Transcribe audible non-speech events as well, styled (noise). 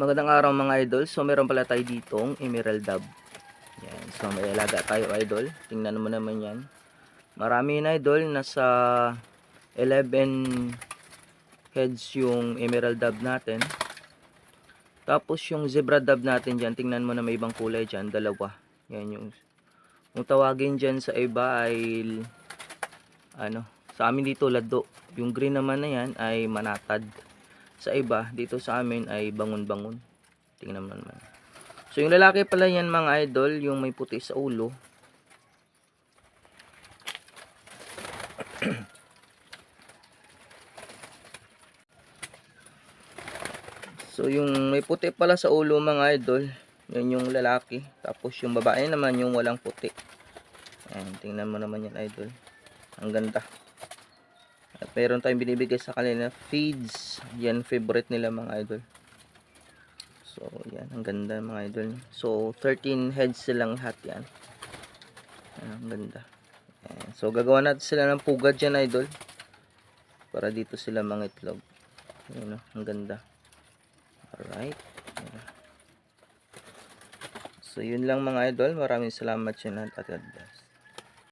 Magandang araw mga idol. So meron pala tayo ditong emerald dove. Yan. So may alaga tayo idol. Tingnan mo naman yan. Marami na idol. Nasa 11 heads yung emerald dove natin. Tapos yung zebra dove natin dyan. Tingnan mo na may ibang kulay dyan. Dalawa. Yan yung kung tawagin dyan sa iba ay ano, sa amin dito lado. Yung green naman na yan ay manatad. Sa iba, dito sa amin ay bangon-bangon. Tingnan mo naman. So yung lalaki pala yan mga idol, yung may puti sa ulo. (clears throat) so yung may puti pala sa ulo mga idol, yan yung lalaki. Tapos yung babae naman yung walang puti. Ayan, tingnan mo naman yan idol. Ang ganda. At meron tayong binibigay sa kanila feeds. Yan favorite nila mga idol. So yan, ang ganda mga idol. So 13 heads silang lahat yan. Ayan, ang ganda. Ayan. So gagawa natin sila ng pugad dyan idol. Para dito sila mga itlog. Ayan, oh, ang ganda. Alright. Ayan. So yun lang mga idol. Maraming salamat dyan at God bless.